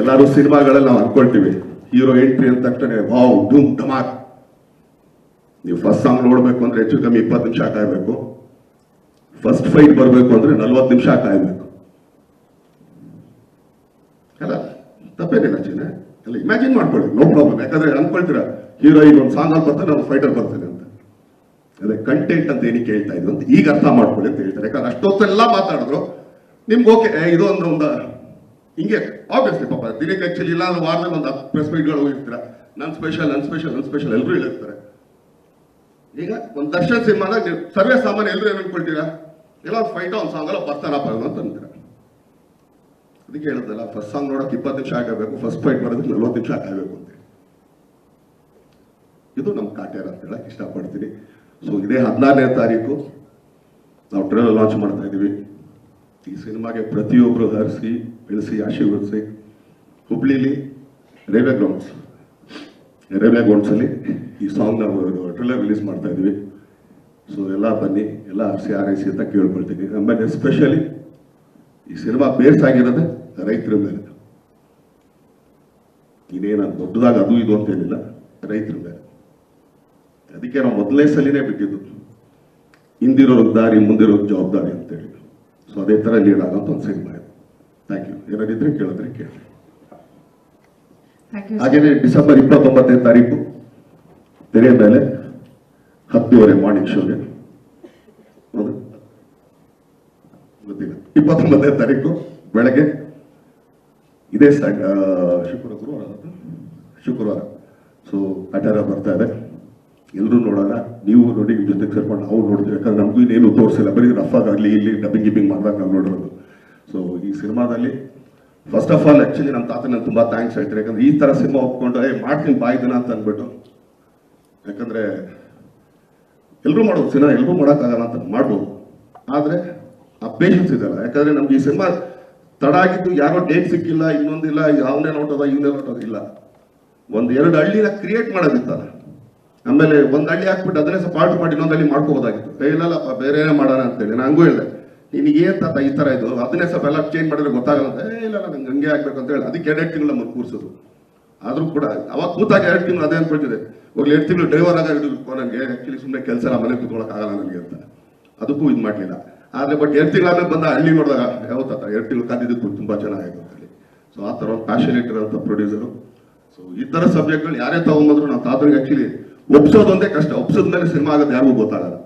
ಎಲ್ಲರೂ ಸಿನಿಮಾಗಳಲ್ಲಿ ನಾವು ಅನ್ಕೊಳ್ತೀವಿ ಹೀರೋ ಎಂಟ್ರಿ ಅಂತ ತಕ್ಷಣ ವಾವ್, ಧೂಮ್, ಧಮಾಕ್. ನೀವು ಫಸ್ಟ್ ಸಾಂಗ್ ನೋಡಬೇಕು ಅಂದ್ರೆ ಹೆಚ್ಚು ಕಮ್ಮಿ ಇಪ್ಪತ್ತು ನಿಮಿಷ ಕಾಯ್ಬೇಕು. ಫಸ್ಟ್ ಫೈಟ್ ಬರಬೇಕು ಅಂದ್ರೆ ನಲ್ವತ್ತು ನಿಮಿಷ ಕಾಯ್ಬೇಕು. ಅಲ್ಲ, ತಪ್ಪೇನಿಲ್ಲ ಚಿನ್ನ. ಅಲ್ಲ ಇಮ್ಯಾಜಿನ್ ಮಾಡ್ಕೊಳ್ಳಿ ನೋ ಪ್ರಾಬ್ಲಮ್ ಯಾಕಂದ್ರೆ ಅನ್ಕೊಳ್ತೀರಾ ಹೀರೋಯಿನ್ ಒಂದು ಸಾಂಗ್ ಅಲ್ಲಿ ಬರ್ತಾನೆ ನಾವು ಫೈಟರ್ ಬರ್ತೇನೆ ಅಂತ. ಅದೇ ಕಂಟೆಂಟ್ ಅಂತ ಏನಕ್ಕೆ ಹೇಳ್ತಾ ಇದ್ರು ಅಂತ ಈಗ ಅರ್ಥ ಮಾಡ್ಕೊಳ್ಳಿ ಅಂತ ಹೇಳ್ತಾರೆ. ಯಾಕಂದ್ರೆ ಅಷ್ಟೊತ್ತೆಲ್ಲ ಮಾತಾಡಿದ್ರು. ನಿಮ್ಗೆ ಓಕೆ ಇದು ಒಂದು ಒಂದು ಹಿಂಗೆ ಆಬ್ವಿಯಸ್ಲಿ ಪಾಪ, ದಿನಕ್ಕೆ ಆಕ್ಚುಲಿ ಇಲ್ಲ ಅಂದ್ರೆ ಒಂದು ಹತ್ತು ಪ್ರೆಸ್ ಮೀಟ್ಗಳು ಹೋಗಿರ್ತೀರ. ನನ್ ಸ್ಪೆಷಲ್ ನನ್ ಸ್ಪೆಷಲ್ ನನ್ ಸ್ಪೆಷಲ್ ಎಲ್ಲರೂ ಹೇಳಿರ್ತಾರೆ. ಈಗ ಒಂದು ದರ್ಶನ್ ಸಿನಿಮಾದಾಗ ನೀವು ಸರ್ವೇ ಸಾಮಾನ್ಯ ಎಲ್ಲರೂ ಏನ್ ಅನ್ಕೊಳ್ತೀರಾ? ಎಲ್ಲ ಒಂದು ಫೈಟ್ ಒಂದು ಸಾಂಗ್ ಅಲ್ಲ ಬರ್ತಾರಪ್ಪ ಅಂತ ಅಂತೀರ. ಅದಕ್ಕೆ ಹೇಳೋದಲ್ಲ ಫಸ್ಟ್ ಸಾಂಗ್ ನೋಡೋಕೆ ಇಪ್ಪತ್ತು ನಿಮಿಷ ಆಗಬೇಕು ಫಸ್ಟ್ ಫೈಟ್ ಬರೋದಕ್ಕೆ ನಲ್ವತ್ತು ನಿಮಿಷ ಆಗಬೇಕು ಅಂತ ಇದು ನಮ್ಮ ಕಾಟ್ಯಾರ ಅಂತ ಹೇಳಕ್ ಇಷ್ಟಪಡ್ತೀನಿ. ಸೊ ಇದೇ ಹದಿನಾರನೇ ತಾರೀಕು, ನಾವು ಟ್ರೈಲರ್ ಲಾಂಚ್ ಮಾಡ್ತಾ ಇದೀವಿ. ಈ ಸಿನಿಮಾಗೆ ಪ್ರತಿಯೊಬ್ಬರು ಹರಿಸಿ ಬೆಳೆಸಿ, ಆಶೀರ್ವದಿಸಿ, ಹುಬ್ಳಿಲಿ ರೈಲ್ವೆ ಗ್ರೌಂಡ್ಸ್ ರೈಲ್ವೆ ಗ್ರೌಂಡ್ಸಲ್ಲಿ ಈ ಸಾಂಗ್ ಟ್ರೈಲರ್ ರಿಲೀಸ್ ಮಾಡ್ತಾ ಇದೀವಿ. ಸೊ ಎಲ್ಲ ಬನ್ನಿ, ಎಲ್ಲ ಹರಿಸಿ ಆರೈಸಿ ಅಂತ ಕೇಳ್ಕೊಳ್ತೀನಿ ಆಮೇಲೆ ಎಸ್ಪೆಷಲಿ ಈ ಸಿನಿಮಾ ಬೇಸ್ ಆಗಿರೋದೇ ರೈತರ ಮೇಲೆ. ಇನ್ನೇನು ದೊಡ್ಡದಾಗ ಅದು ಇದು ಅಂತೇನಿಲ್ಲ ರೈತರ ಮೇಲೆ. ಅದಕ್ಕೆ ನಾವು ಮೊದಲನೇ ಸಲಿನೇ ಬಿಟ್ಟಿದ್ದು. ಹಿಂದಿರೋರಿಗೆ ದಾರಿ ಮುಂದಿರೋ ಜವಾಬ್ದಾರಿ ಸೊ ಅದೇ ಥರ ಲೀಡ್ ಆಗೋಂಥ ಒಂದು ಸಿನಿಮಾ ಇದು ಥ್ಯಾಂಕ್ ಯು ಏನಾದಿದ್ರೆ ಕೇಳಿದ್ರೆ ಕೇಳಿ. ಹಾಗೇನೆ ಡಿಸೆಂಬರ್ ಇಪ್ಪತ್ತೊಂಬತ್ತನೇ ತಾರೀಕು ತೆರೆಯ ಮೇಲೆ ಹತ್ತುವರೆ ಮಾರ್ನಿಂಗ್ ಶೋಗೆ ಗೊತ್ತಿಲ್ಲ ಇಪ್ಪತ್ತೊಂಬತ್ತನೇ ತಾರೀಕು ಬೆಳಗ್ಗೆ ಇದೇ ಶುಕ್ರವಾರ ಗುರುವಾರ ಶುಕ್ರವಾರ. ಸೊ ಅಟಾರ ಬರ್ತಾ ಇದೆ. ಎಲ್ಲರೂ ನೋಡೋಣ, ನೀವು ನೋಡಿ ನಿಮ್ಮ ಜೊತೆಗೆ ಸೇರ್ಕೊಂಡು ಅವ್ರು ನೋಡ್ತೀವಿ. ಯಾಕಂದ್ರೆ ನಮಗೂ ಇನ್ನೇನು ತೋರಿಸಿಲ್ಲ. ಬರೀ ರಫ್ ಆಗಲಿ, ಇಲ್ಲಿ ಡಬ್ಬಿಂಗ್ ಗಿಬ್ಬಿಂಗ್ ಮಾಡಿದಾಗ ನಾವು ನೋಡಿರೋದು. ಸೊ ಈ ಸಿನಿಮಾದಲ್ಲಿ ಫಸ್ಟ್ ಆಫ್ ಆಲ್ ಆಕ್ಚುಲಿ ನಮ್ಮ ತಾತ ನಾನು ತುಂಬಾ ಥ್ಯಾಂಕ್ಸ್ ಹೇಳ್ತೀನಿ ಯಾಕಂದ್ರೆ ಈ ತರ ಸಿನಿಮಾ ಒಪ್ಕೊಂಡು, ಏ, ಮಾಡ್ತೀನಿ ಬಾಯ್ದಿನ ಅಂತ ಅಂದ್ಬಿಟ್ಟು. ಯಾಕಂದ್ರೆ ಎಲ್ಲರೂ ಮಾಡೋದು ಸಿನಿಮಾ ಎಲ್ಲರೂ ಮಾಡೋಕ್ಕಾಗಲ್ಲ ಅಂತ ಮಾಡ್ಬೋದು. ಆದ್ರೆ ಆ ಪೇಷನ್ಸ್ ಇದೆಯಲ್ಲ ಯಾಕಂದ್ರೆ ನಮ್ಗೆ ಈ ಸಿನಿಮಾ ತಡ ಆಗಿದ್ದು ಯಾರೋ ಡೇಟ್ ಸಿಕ್ಕಿಲ್ಲ, ಇನ್ನೊಂದಿಲ್ಲ ಅವನೇ ನೋಟದ, ಇವನೇ ನೋಟದ ಇಲ್ಲ. ಒಂದು ಎರಡು ಹಳ್ಳಿನ ಕ್ರಿಯೇಟ್ ಮಾಡೋದಿತ್ತಲ್ಲ. ಆಮೇಲೆ ಒಂದು ಹಳ್ಳಿ ಹಾಕ್ಬಿಟ್ಟು ಅದನ್ನೇ ಸ್ವಲ್ಪ ಮಾಡಿ ಇನ್ನೊಂದು ಹಳ್ಳಿ ಮಾಡ್ಕೋಬೋದಾಗಿತ್ತು. ಇಲ್ಲಲ್ಲ ಬೇರೆ ಬೇರೆನೇ ಮಾಡೋಣ ಅಂತೇಳಿ. ನಾನು ಹಂಗೂ ಹೇಳಿದೆ, ನಿನಗೆ ಏನ್ ತಾತ ಈ ತರ ಇದು? ಅದನ್ನೇ ಸ್ವಲ್ಪ ಎಲ್ಲ ಚೇಂಜ್ ಮಾಡಿದ್ರೆ ಗೊತ್ತಾಗಲ್ಲ ಅಂತ. ಇಲ್ಲ ನಂಗೆ ಹಂಗೆ ಆಗ್ಬೇಕು ಅಂತ ಹೇಳಿ. ಅದಕ್ಕೆ ಎರಡು ತಿಂಗಳು ನಮ್ಮನ್ನು ಕೂರಿಸೋದು. ಆದರೂ ಕೂಡ, ಅವಾಗ ಕೂತಾಗ ಎರಡು ತಿಂಗಳು ಅದೇ ಅನ್ಕೊಳ್ತಿದೆ. ಹೋಗ್ಲಿ ಎರಡು ತಿಂಗಳು ಡ್ರೈವರ್ ಆಗ ಹಿಡಿದು ನನಗೆ ಆ್ಯಕ್ಚುಲಿ ಸುಮ್ಮನೆ ಕೆಲಸ ಎಲ್ಲ ಮನೆ ಆಗಲ್ಲ ನನಗೆ ಅಂತ. ಅದಕ್ಕೂ ಇದು ಮಾಡಲಿಲ್ಲ. ಆದ್ರೆ ಬಟ್ ಎರಡು ತಿಂಗಳ ಆಮೇಲೆ ಬಂದ ಹಳ್ಳಿ ನೋಡಿದಾಗ, ಯಾವ ತಾತ, ಎರಡು ತಿಂಗಳು ಕಾದಿದ್ದಕ್ಕೂ ತುಂಬಾ ಹೇಳಿ. ಸೊ ಆ ಥರ ಒಂದು ಪ್ಯಾಷನೇಟ್ ಪ್ರೊಡ್ಯೂಸರು ಸೊ ಈ ಥರ ಸಬ್ಜೆಕ್ಟ್ಗಳು ಯಾರೇ ತಗೊಂಬಂದ್ರು ನಾವು ತಾತನಿಗೆ ಆಕ್ಚುಲಿ ಒಪ್ಸೋದೊಂದೇ ಕಷ್ಟ. ಒಪ್ಸೋದ್ಮೇಲೆ ಸಿನಿಮಾ ಆಗೋದು ಯಾರಿಗೂ ಗೊತ್ತಾಗಲ್ಲ.